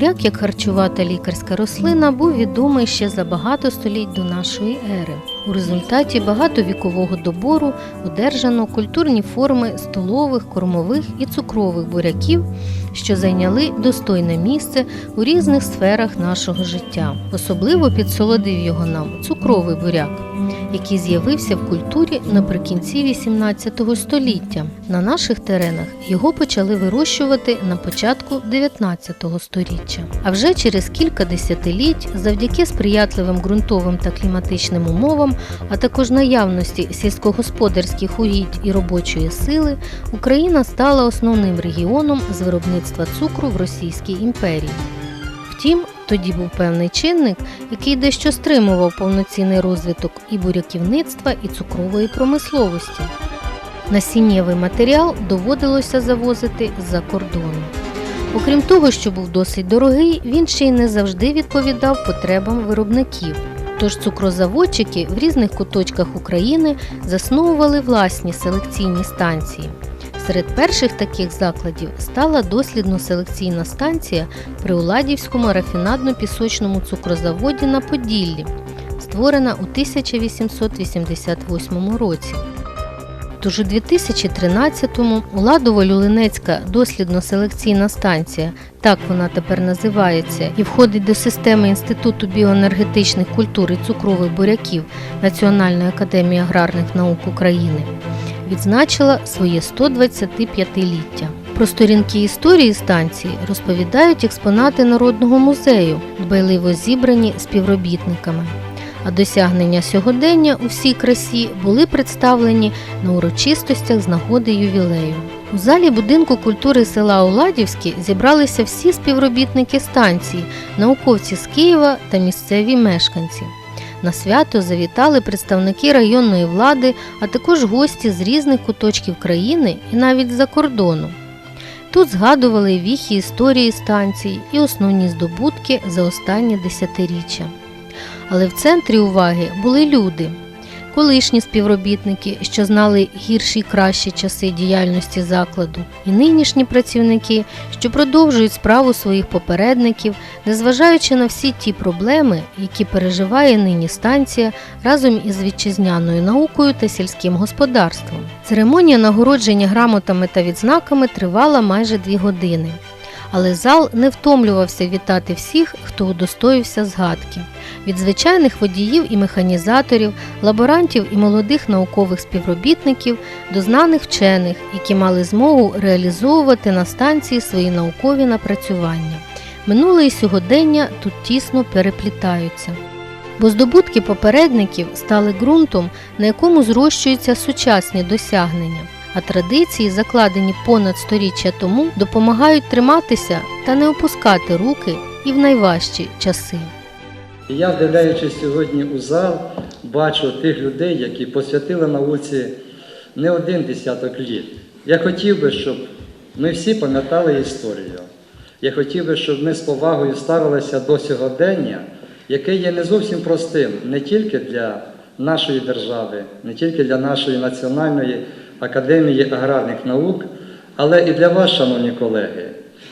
Буряк як харчувата лікарська рослина був відомий ще за багато століть до нашої ери. У результаті багатовікового добору одержано культурні форми столових, кормових і цукрових буряків, що зайняли достойне місце у різних сферах нашого життя. Особливо підсолодив його нам цукровий буряк, який з'явився в культурі наприкінці 18 століття. На наших теренах його почали вирощувати на початку 19 століття. А вже через кілька десятиліть, завдяки сприятливим ґрунтовим та кліматичним умовам, а також наявності сільськогосподарських угідь і робочої сили, Україна стала основним регіоном з виробництва цукру в Російській імперії. Втім, тоді був певний чинник, який дещо стримував повноцінний розвиток і буряківництва, і цукрової промисловості. Насіннєвий матеріал доводилося завозити з-за кордону. Окрім того, що був досить дорогий, він ще й не завжди відповідав потребам виробників. Тож цукрозаводчики в різних куточках України засновували власні селекційні станції. Серед перших таких закладів стала дослідно-селекційна станція при Уладівському рафінадно-пісочному цукрозаводі на Поділлі, створена у 1888 році. Тож у 2013-му Уладово-Люлинецька дослідно-селекційна станція, так вона тепер називається, і входить до системи Інституту біоенергетичних культур і цукрових буряків Національної академії аграрних наук України, відзначила своє 125-ліття. Про сторінки історії станції розповідають експонати Народного музею, дбайливо зібрані співробітниками а досягнення сьогодення у всій красі були представлені на урочистостях з нагоди ювілею. У залі будинку культури села Оладівське зібралися всі співробітники станції, науковці з Києва та місцеві мешканці. На свято завітали представники районної влади, а також гості з різних куточків країни і навіть з-за кордону. Тут згадували віхи історії станції і основні здобутки за останні десятиріччя. Але в центрі уваги були люди, колишні співробітники, що знали гірші й кращі часи діяльності закладу, і нинішні працівники, що продовжують справу своїх попередників, незважаючи на всі ті проблеми, які переживає нині станція разом із вітчизняною наукою та сільським господарством. Церемонія нагородження грамотами та відзнаками тривала майже дві години. Але зал не втомлювався вітати всіх, хто удостоївся згадки від звичайних водіїв і механізаторів, лаборантів і молодих наукових співробітників до знаних вчених, які мали змогу реалізовувати на станції свої наукові напрацювання. Минуле і сьогодення тут тісно переплітаються. Бо здобутки попередників стали ґрунтом, на якому зрощуються сучасні досягнення, а традиції, закладені понад сторіччя тому, допомагають триматися та не опускати руки і в найважчі часи. І я, вдивляючись сьогодні у зал, бачу тих людей, які посвятили науці не один десяток літ. Я хотів би, щоб ми всі пам'ятали історію. Я хотів би, щоб ми з повагою ставилися до сьогодення, яке є не зовсім простим не тільки для нашої держави, не тільки для нашої національної академії аграрних наук, але і для вас, шановні колеги.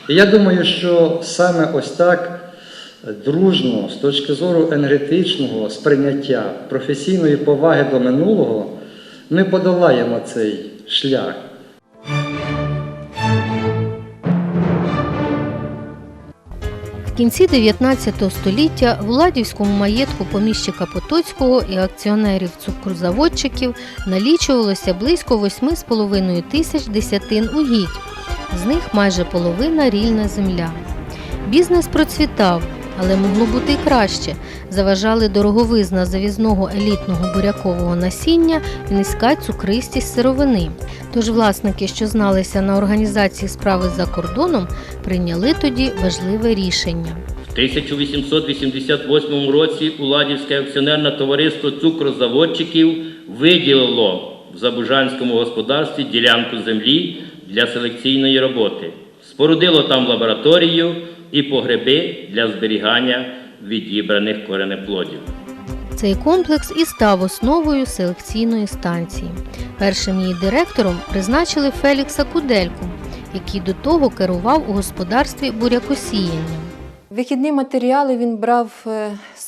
І я думаю, що саме ось так дружно з точки зору енергетичного сприйняття, професійної поваги до минулого, ми подолаємо цей шлях. В кінці 19 століття в Ладівському маєтку поміщика Потоцького і акціонерів цукрозаводчиків налічувалося близько 8,5 тисяч десятин угідь, з них майже половина рільна земля. Бізнес процвітав, але могло бути й краще. Заважали дороговизна завізного елітного бурякового насіння і низька цукристість сировини. Тож власники, що зналися на організації справи за кордоном, прийняли тоді важливе рішення. В 1888 році Уладівське акціонерне товариство цукрозаводчиків виділило в Забужанському господарстві ділянку землі для селекційної роботи. Спорудило там лабораторію і погреби для зберігання відібраних коренеплодів. Цей комплекс і став основою селекційної станції. Першим її директором призначили Фелікса Кудельку, який до того керував у господарстві бурякосіянням. Вихідні матеріали він брав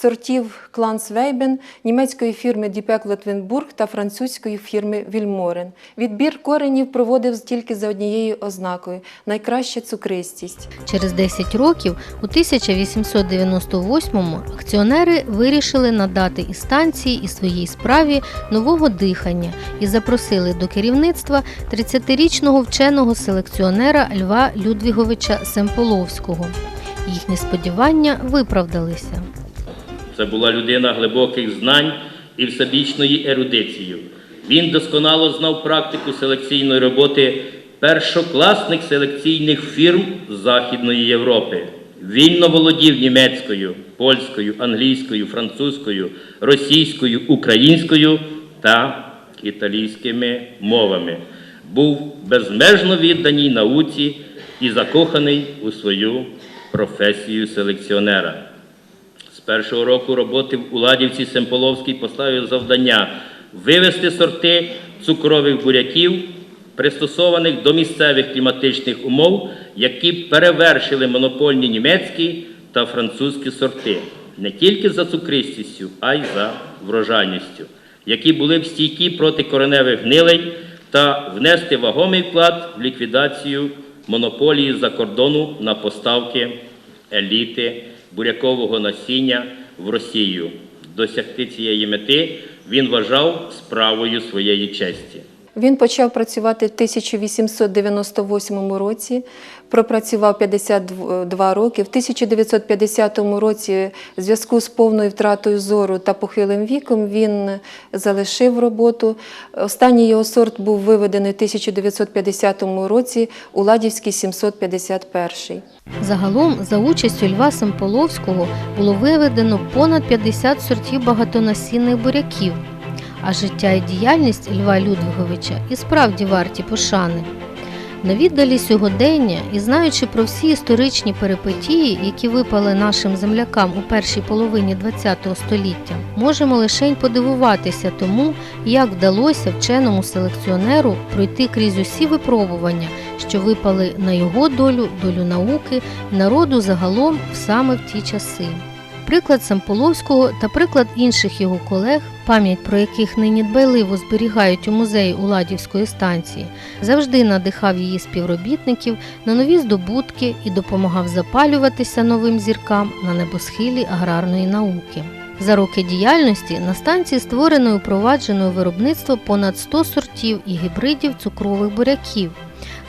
сортів Клансвейбен, німецької фірми Діпек Лотвенбург та французької фірми Вільморен. Відбір коренів проводив тільки за однією ознакою найкраща цукристість. Через 10 років, у 1898-му, акціонери вирішили надати і станції і своїй справі нового дихання і запросили до керівництва 30-річного вченого селекціонера Льва Людвіговича Семполовського. Їхні сподівання виправдалися. Це була людина глибоких знань і всебічної ерудиції. Він досконало знав практику селекційної роботи першокласних селекційних фірм Західної Європи. Вільно володів німецькою, польською, англійською, французькою, російською, українською та італійськими мовами. Був безмежно відданій науці і закоханий у свою професію селекціонера. Першого року роботи в Уладівці Семполовський поставив завдання вивести сорти цукрових буряків, пристосованих до місцевих кліматичних умов, які перевершили монопольні німецькі та французькі сорти. Не тільки за цукристістю, а й за врожайністю, які були б стійкі проти кореневих гнилей та внести вагомий вклад в ліквідацію монополії за кордону на поставки еліти бурякового насіння в Росію. Досягти цієї мети він вважав справою своєї честі. Він почав працювати в 1898 році, пропрацював 52 роки. В 1950 році, в зв'язку з повною втратою зору та похилим віком, він залишив роботу. Останній його сорт був виведений в 1950 році у Ладівський 751. Загалом, за участю Льва Семполовського було виведено понад 50 сортів багатонасінних буряків, а життя і діяльність Льва Людвиговича і справді варті пошани. На віддалі сьогодення і знаючи про всі історичні перипетії, які випали нашим землякам у першій половині ХХ століття, можемо лише подивуватися тому, як вдалося вченому селекціонеру пройти крізь усі випробування, що випали на його долю, долю науки, народу загалом саме в ті часи. Приклад Самполовського та приклад інших його колег, пам'ять про яких нині дбайливо зберігають у музеї Уладівської станції, завжди надихав її співробітників на нові здобутки і допомагав запалюватися новим зіркам на небосхилі аграрної науки. За роки діяльності на станції створено і впроваджено виробництво понад 100 сортів і гібридів цукрових буряків,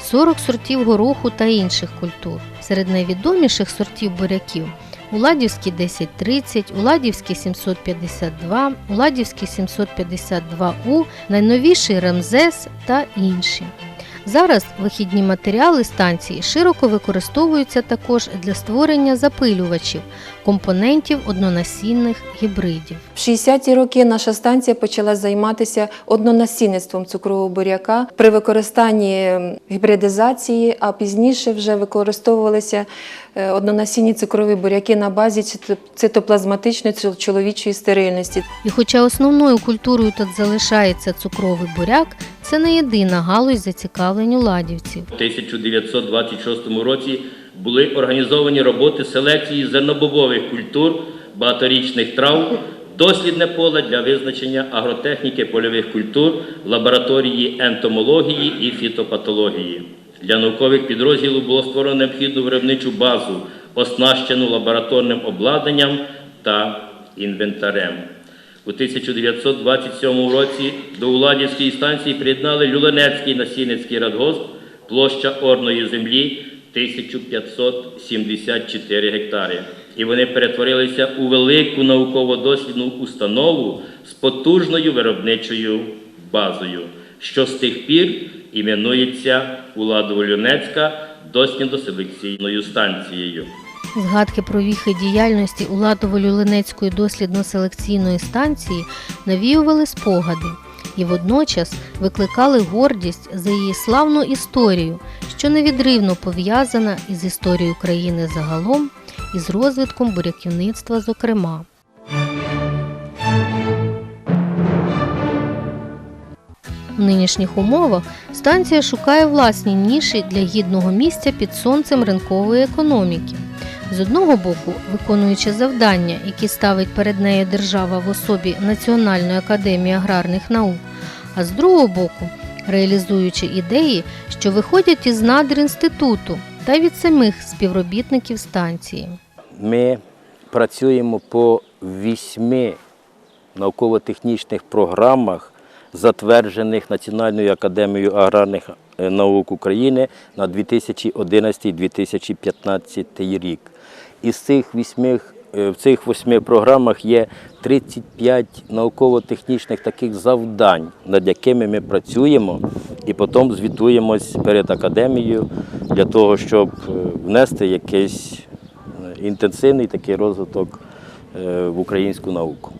40 сортів гороху та інших культур. Серед найвідоміших сортів буряків Уладівський 1030, Уладівський 752, Уладівський 752У, найновіший Рамзес та інші. Зараз вихідні матеріали станції широко використовуються також для створення запилювачів, компонентів однонасінних гібридів. В 60-ті роки наша станція почала займатися однонасінництвом цукрового буряка при використанні гібридизації, а пізніше вже використовувалися однонасінні цукрові буряки на базі цито- цитоплазматичної чоловічої стерильності. І хоча основною культурою тут залишається цукровий буряк, це не єдина галузь зацікавлень уладівців. У 1926 році були організовані роботи селекції зернобобових культур, багаторічних трав, дослідне поле для визначення агротехніки польових культур, лабораторії ентомології і фітопатології. Для наукових підрозділів було створено необхідну виробничу базу, оснащену лабораторним обладнанням та інвентарем. У 1927 році до Уладівської станції приєднали Люленецький насінницький радгосп, площа орної землі 1574 гектари. І вони перетворилися у велику науково-дослідну установу з потужною виробничою базою, що з тих пір іменується Уладово-Люнецька дослідно-селекційною станцією. Згадки про віхи діяльності Уладово-Люлинецької дослідно-селекційної станції навіювали спогади і водночас викликали гордість за її славну історію, що невідривно пов'язана із історією країни загалом і з розвитком буряківництва зокрема. Нинішніх умовах станція шукає власні ніші для гідного місця під сонцем ринкової економіки. З одного боку, виконуючи завдання, які ставить перед нею держава в особі Національної академії аграрних наук, а з другого боку, реалізуючи ідеї, що виходять із надр інституту та від самих співробітників станції. Ми працюємо по вісьми науково-технічних програмах, затверджених Національною академією аграрних е, наук України на 2011-2015 рік. Із цих вісьми, е, в цих восьми програмах є 35 науково-технічних таких завдань, над якими ми працюємо і потім звітуємось перед академією для того, щоб е, внести якийсь інтенсивний такий розвиток в українську науку.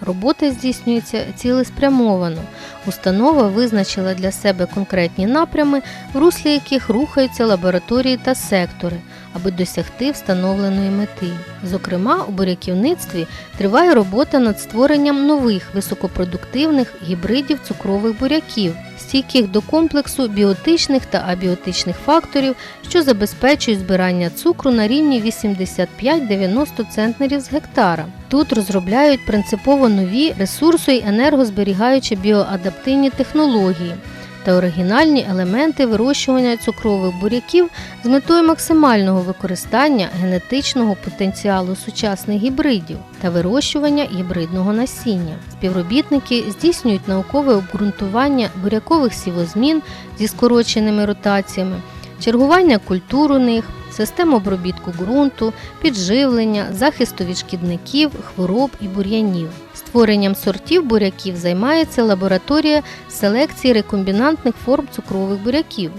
Робота здійснюється цілеспрямовано. Установа визначила для себе конкретні напрями, в руслі яких рухаються лабораторії та сектори, аби досягти встановленої мети. Зокрема, у буряківництві триває робота над створенням нових високопродуктивних гібридів цукрових буряків, стійких до комплексу біотичних та абіотичних факторів, що забезпечують збирання цукру на рівні 85-90 центнерів з гектара. Тут розробляють принципово нові ресурси і енергозберігаючі біоадаптивні технології та оригінальні елементи вирощування цукрових буряків з метою максимального використання генетичного потенціалу сучасних гібридів та вирощування гібридного насіння. Співробітники здійснюють наукове обґрунтування бурякових сівозмін зі скороченими ротаціями, чергування культур у них, систем обробітку ґрунту, підживлення, захисту від шкідників, хвороб і бур'янів. Створенням сортів буряків займається лабораторія селекції рекомбінантних форм цукрових буряків.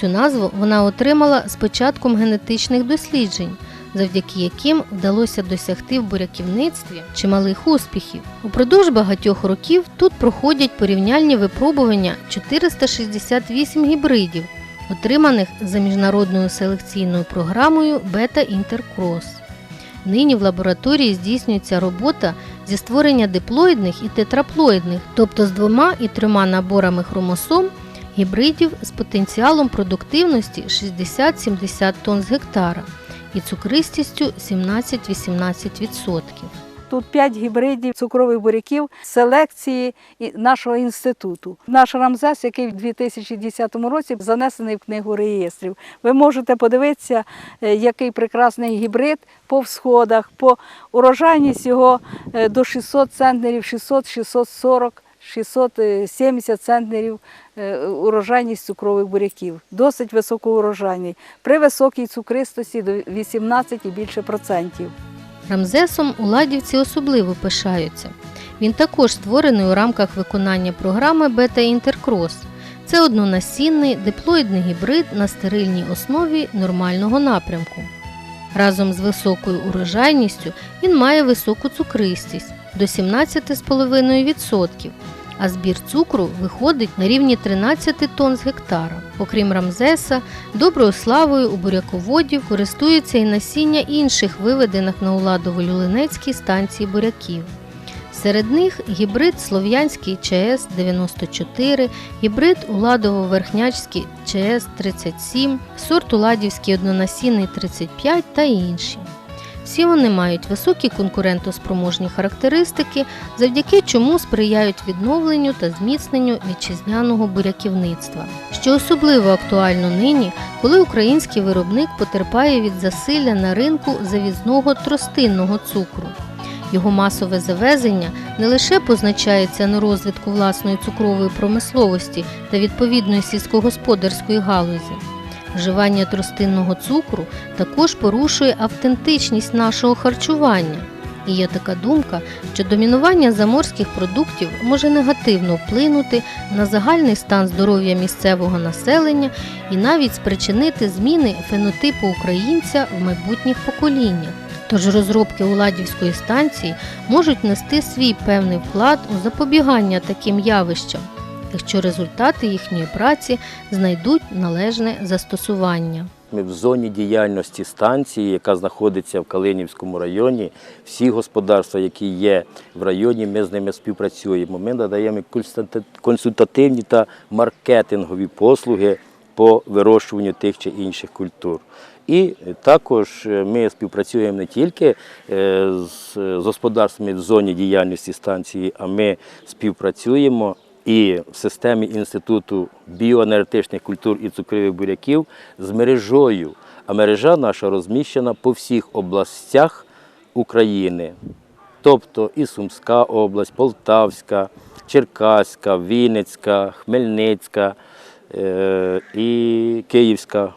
Цю назву вона отримала з початком генетичних досліджень, завдяки яким вдалося досягти в буряківництві чималих успіхів. Упродовж багатьох років тут проходять порівняльні випробування 468 гібридів, отриманих за міжнародною селекційною програмою Бета Інтеркрос. Нині в лабораторії здійснюється робота зі створення диплоїдних і тетраплоїдних, тобто з двома і трьома наборами хромосом гібридів з потенціалом продуктивності 60-70 тонн з гектара і цукристістю 17-18%. Тут п'ять гібридів цукрових буряків селекції нашого інституту. Наш Рамзес, який в 2010 році занесений в книгу реєстрів. Ви можете подивитися, е, який прекрасний гібрид по всходах, по урожайність його е, до 600 центнерів, 600, 640, 670 центнерів е, урожайність цукрових буряків. Досить високоурожайний. При високій цукристості до 18 і більше процентів. Рамзесом уладівці особливо пишаються. Він також створений у рамках виконання програми Бета Інтеркрос. Це однонасінний диплоїдний гібрид на стерильній основі нормального напрямку. Разом з високою урожайністю він має високу цукристість до 17,5%, а збір цукру виходить на рівні 13 тонн з гектара. Окрім Рамзеса, доброю славою у буряководів користується і насіння інших виведених на Уладово-Люлинецькій станції буряків. Серед них гібрид Слов'янський ЧС 94, гібрид Уладово-Верхнячський ЧС 37, сорт Уладівський однонасінний 35 та інші. Всі вони мають високі конкурентоспроможні характеристики, завдяки чому сприяють відновленню та зміцненню вітчизняного буряківництва. Що особливо актуально нині, коли український виробник потерпає від засилля на ринку завізного тростинного цукру. Його масове завезення не лише позначається на розвитку власної цукрової промисловості та відповідної сільськогосподарської галузі. Вживання тростинного цукру також порушує автентичність нашого харчування. І є така думка, що домінування заморських продуктів може негативно вплинути на загальний стан здоров'я місцевого населення і навіть спричинити зміни фенотипу українця в майбутніх поколіннях. Тож розробки Уладівської станції можуть нести свій певний вклад у запобігання таким явищам, якщо результати їхньої праці знайдуть належне застосування. Ми в зоні діяльності станції, яка знаходиться в Калинівському районі, всі господарства, які є в районі, ми з ними співпрацюємо. Ми надаємо консультативні та маркетингові послуги по вирощуванню тих чи інших культур. І також е, ми співпрацюємо не тільки е, з, з господарствами в зоні діяльності станції, а ми співпрацюємо і в системі Інституту біоенергетичних культур і цукрових буряків з мережою. А мережа наша розміщена по всіх областях України. Тобто і Сумська область, Полтавська, Черкаська, Вінницька, Хмельницька е, і Київська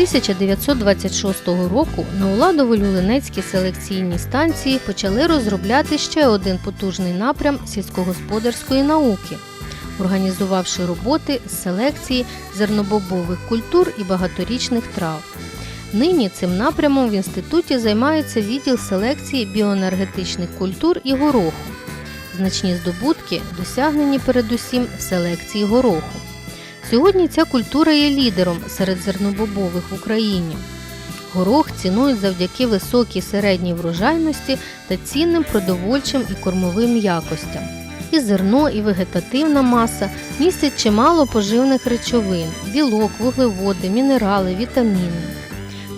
1926 року на Уладово-Люлинецькій селекційній станції почали розробляти ще один потужний напрям сільськогосподарської науки, організувавши роботи з селекції зернобобових культур і багаторічних трав. Нині цим напрямом в інституті займається відділ селекції біоенергетичних культур і гороху. Значні здобутки досягнені передусім в селекції гороху. Сьогодні ця культура є лідером серед зернобобових в Україні. Горох цінують завдяки високій середній врожайності та цінним продовольчим і кормовим якостям. І зерно, і вегетативна маса містять чимало поживних речовин білок, вуглеводи, мінерали, вітаміни.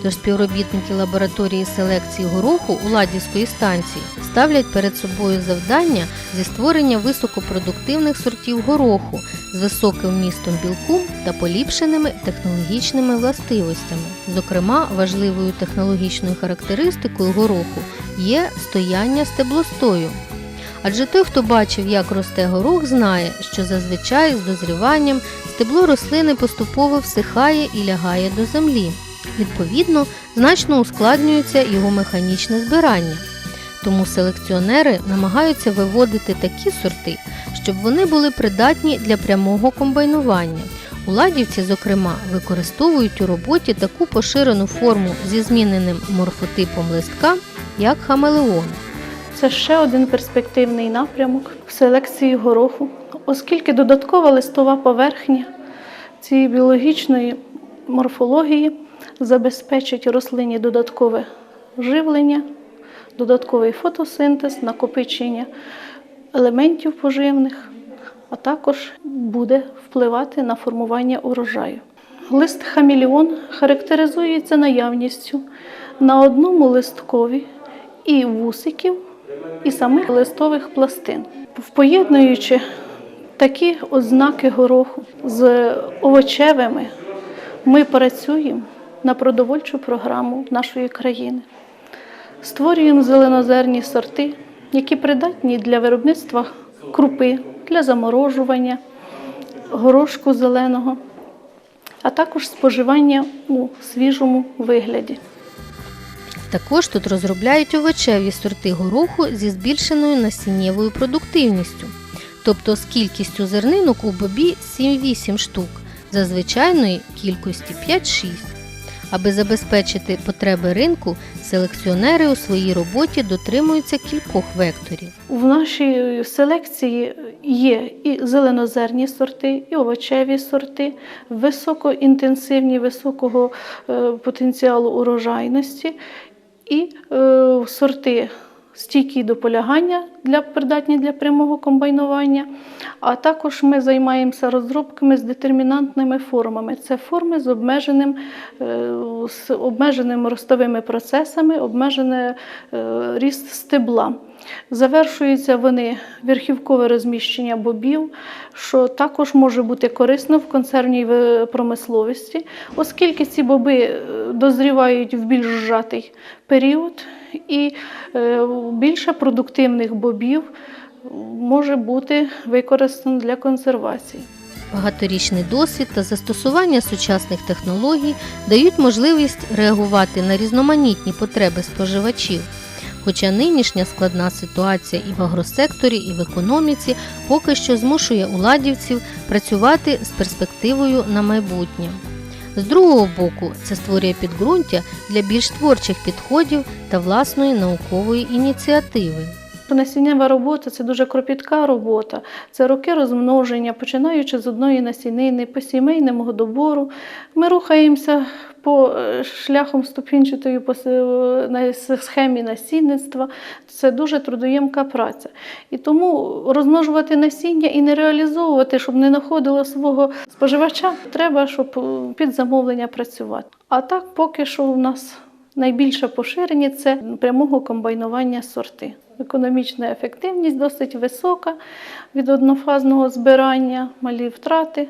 Тож співробітники лабораторії селекції гороху у Ладівської станції ставлять перед собою завдання зі створення високопродуктивних сортів гороху з високим вмістом білку та поліпшеними технологічними властивостями. Зокрема, важливою технологічною характеристикою гороху є стояння стеблостою. Адже той, хто бачив, як росте горох, знає, що зазвичай з дозріванням стебло рослини поступово всихає і лягає до землі. Відповідно, значно ускладнюється його механічне збирання. Тому селекціонери намагаються виводити такі сорти, щоб вони були придатні для прямого комбайнування. Уладівці, зокрема, використовують у роботі таку поширену форму зі зміненим морфотипом листка, як хамелеон. Це ще один перспективний напрямок в селекції гороху, оскільки додаткова листова поверхня цієї біологічної морфології забезпечить рослині додаткове живлення, додатковий фотосинтез, накопичення елементів поживних, а також буде впливати на формування урожаю. Лист хаміліон характеризується наявністю на одному листкові і вусиків, і самих листових пластин. Поєднуючи такі ознаки гороху з овочевими, ми працюємо на продовольчу програму нашої країни. Створюємо зеленозерні сорти, які придатні для виробництва крупи, для заморожування, горошку зеленого, а також споживання у свіжому вигляді. Також тут розробляють овочеві сорти гороху зі збільшеною насіннєвою продуктивністю, тобто з кількістю зернинок у бобі 7-8 штук, за звичайної кількості 5-6. Аби забезпечити потреби ринку, селекціонери у своїй роботі дотримуються кількох векторів. В нашій селекції є і зеленозерні сорти, і овочеві сорти, високоінтенсивні, високого е, потенціалу урожайності, і е, сорти стійкі до полягання для придатні для прямого комбайнування. А також ми займаємося розробками з детермінантними формами. Це форми з обмеженим, е, з обмеженими ростовими процесами, обмежений ріст стебла. Завершуються вони верхівкове розміщення бобів, що також може бути корисно в консервній промисловості, оскільки ці боби е, дозрівають в більш зжатий період, і е, більше продуктивних бобів може бути використано для консервації. Багаторічний досвід та застосування сучасних технологій дають можливість реагувати на різноманітні потреби споживачів. Хоча нинішня складна ситуація і в агросекторі, і в економіці поки що змушує уладівців працювати з перспективою на майбутнє. З другого боку, це створює підґрунтя для більш творчих підходів та власної наукової ініціативи. Насіннєва робота це дуже кропітка робота. Це роки розмноження, починаючи з одної насінини по сімейному добору. Ми рухаємося по е, шляхом ступінчатої поси- схемі насінництва. Це дуже трудоємка праця. І тому розмножувати насіння і не реалізовувати, щоб не знаходило свого споживача, треба, щоб е, під замовлення працювати. А так, поки що у нас найбільше поширені це прямого комбайнування сорти. Економічна ефективність досить висока від однофазного збирання, малі втрати.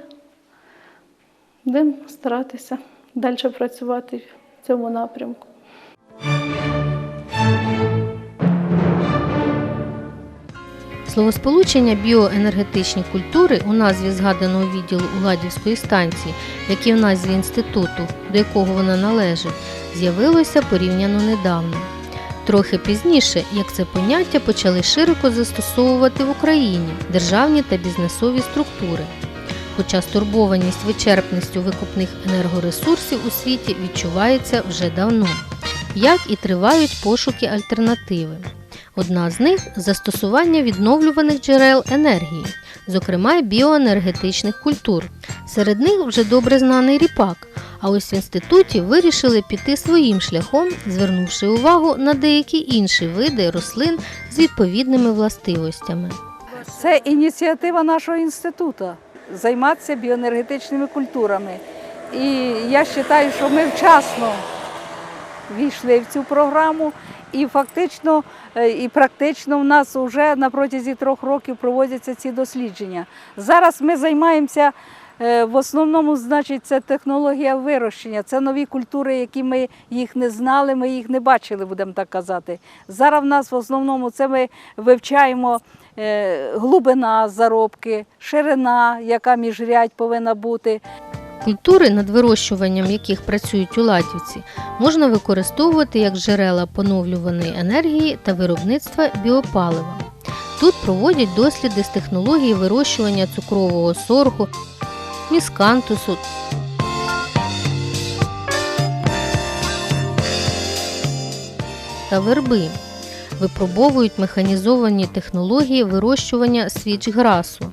Будемо старатися далі працювати в цьому напрямку. Словосполучення біоенергетичні культури у назві згаданого відділу Уладівської станції, як і в назві інституту, до якого вона належить, з'явилося порівняно недавно. Трохи пізніше, як це поняття почали широко застосовувати в Україні державні та бізнесові структури. Хоча стурбованість вичерпністю викупних енергоресурсів у світі відчувається вже давно, як і тривають пошуки альтернативи. Одна з них застосування відновлюваних джерел енергії, зокрема біоенергетичних культур. Серед них вже добре знаний ріпак. А ось в інституті вирішили піти своїм шляхом, звернувши увагу на деякі інші види рослин з відповідними властивостями. Це ініціатива нашого інституту займатися біоенергетичними культурами. І я вважаю, що ми вчасно війшли в цю програму, і фактично е, і практично в нас вже на протязі трьох років проводяться ці дослідження. Зараз ми займаємося. е, В основному, значить, це технологія вирощення. Це нові культури, які ми їх не знали, ми їх не бачили, будемо так казати. Зараз в нас в основному це ми вивчаємо глибина заробки, ширина, яка міжрядь повинна бути. Культури, над вирощуванням яких працюють уладівці, можна використовувати як джерела поновлюваної енергії та виробництва біопалива. Тут проводять досліди з технології вирощування цукрового соргу, міскантусу та верби. Випробовують механізовані технології вирощування свічграсу,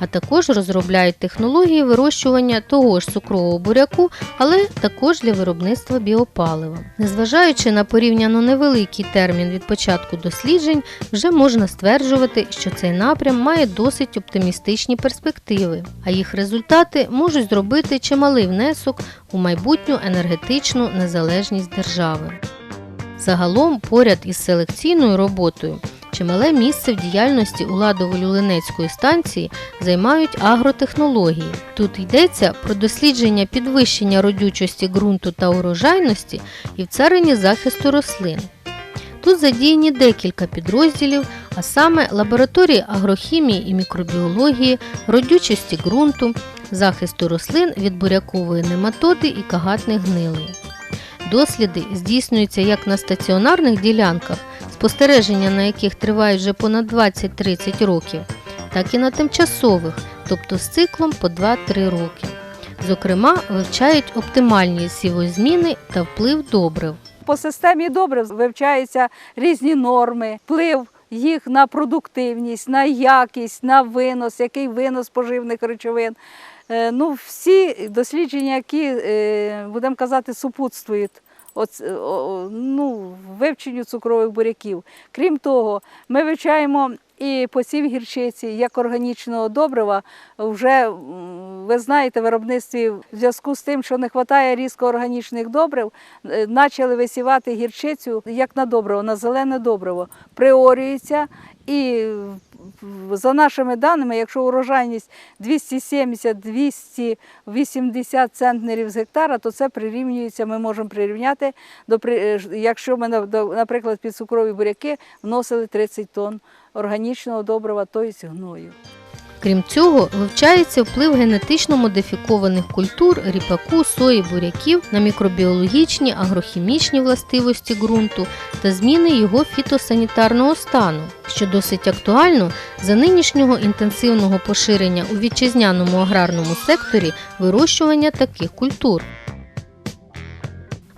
а також розробляють технології вирощування того ж цукрового буряку, але також для виробництва біопалива. Незважаючи на порівняно невеликий термін від початку досліджень, вже можна стверджувати, що цей напрям має досить оптимістичні перспективи, а їх результати можуть зробити чималий внесок у майбутню енергетичну незалежність держави. Загалом, поряд із селекційною роботою, чимале місце в діяльності Уладово-Люлинецької станції займають агротехнології. Тут йдеться про дослідження підвищення родючості ґрунту та урожайності і в царині захисту рослин. Тут задіяні декілька підрозділів, а саме лабораторії агрохімії і мікробіології, родючості ґрунту, захисту рослин від бурякової нематоди і кагатних гнилей. Досліди здійснюються як на стаціонарних ділянках, спостереження на яких тривають вже понад 20-30 років, так і на тимчасових, тобто з циклом по 2-3 роки. Зокрема, вивчають оптимальні сівозміни та вплив добрив. По системі добрив вивчаються різні норми, вплив їх на продуктивність, на якість, на винос, який винос поживних речовин. Е, Ну, всі дослідження, які, е, будемо казати, супутствують о, ну, вивченню цукрових буряків. Крім того, ми вивчаємо і посів гірчиці як органічного добрива. Вже ви знаєте, виробництві в зв'язку з тим, що не вистачає різко органічних добрив, е, почали висівати гірчицю як на добриво, на зелене добриво. Приорюється і за нашими даними, якщо урожайність 270-280 центнерів з гектара, то це прирівнюється, ми можемо прирівняти, до, е, якщо ми, наприклад, під цукрові буряки вносили 30 тонн органічного добрива, тобто гною. Крім цього, вивчається вплив генетично модифікованих культур ріпаку, сої, буряків на мікробіологічні, агрохімічні властивості ґрунту та зміни його фітосанітарного стану, що досить актуально за нинішнього інтенсивного поширення у вітчизняному аграрному секторі вирощування таких культур.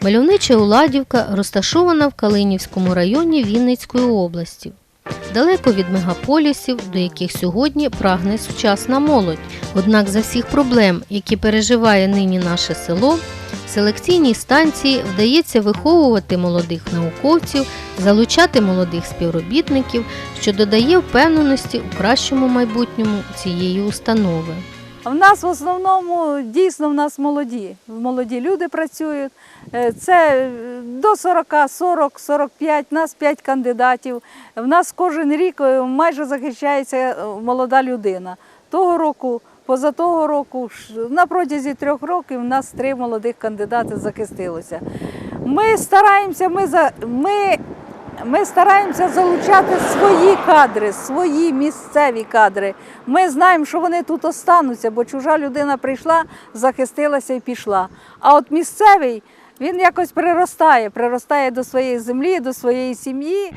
Мальовнича Уладівка розташована в Калинівському районі Вінницької області. Далеко від мегаполісів, до яких сьогодні прагне сучасна молодь. Однак за всіх проблем, які переживає нині наше село, Селекційній станції вдається виховувати молодих науковців, залучати молодих співробітників, що додає впевненості у кращому майбутньому цієї установи. В нас в основному дійсно в нас молоді. Молоді люди працюють. Е, Це е, до 40, 40, 45, в нас 5 кандидатів. В нас кожен рік е, майже захищається молода людина. Того року, поза того року, на протязі трьох років в нас три молодих кандидати захистилося. Ми стараємося, ми, за, ми ми стараємося залучати свої кадри, свої місцеві кадри. Ми знаємо, що вони тут остануться, бо чужа людина прийшла, захистилася і пішла. А от місцевий він якось приростає, приростає до своєї землі, до своєї сім'ї.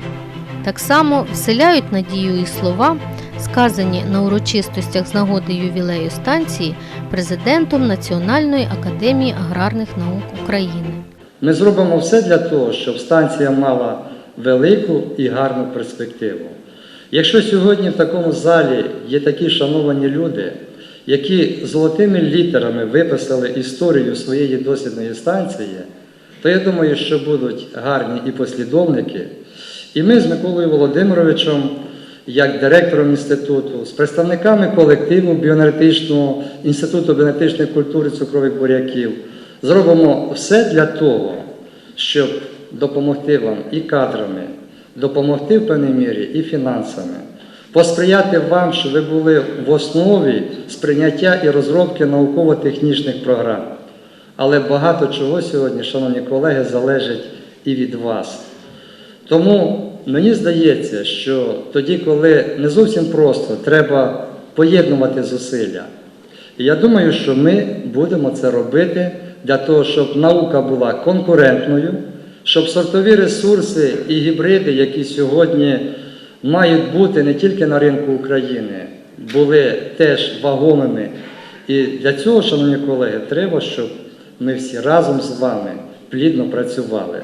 Так само вселяють надію і слова, сказані на урочистостях з нагоди ювілею станції президентом Національної академії аграрних наук України. Ми зробимо все для того, щоб станція мала велику і гарну перспективу. Якщо сьогодні в такому залі є такі шановані люди, які золотими літерами виписали історію своєї дослідної станції, то я думаю, що будуть гарні і послідовники. І ми з Миколою Володимировичем, як директором інституту, з представниками колективу біоенергетичного інституту біоенергетичної культури цукрових буряків, зробимо все для того, щоб допомогти вам і кадрами, допомогти в певній мірі і фінансами, посприяти вам, щоб ви були в основі сприйняття і розробки науково-технічних програм. Але багато чого сьогодні, шановні колеги, залежить і від вас. Тому мені здається, що тоді, коли не зовсім просто, треба поєднувати зусилля. І я думаю, що ми будемо це робити для того, щоб наука була конкурентною, щоб сортові ресурси і гібриди, які сьогодні мають бути не тільки на ринку України, були теж вагомими. І для цього, шановні колеги, треба, щоб ми всі разом з вами плідно працювали.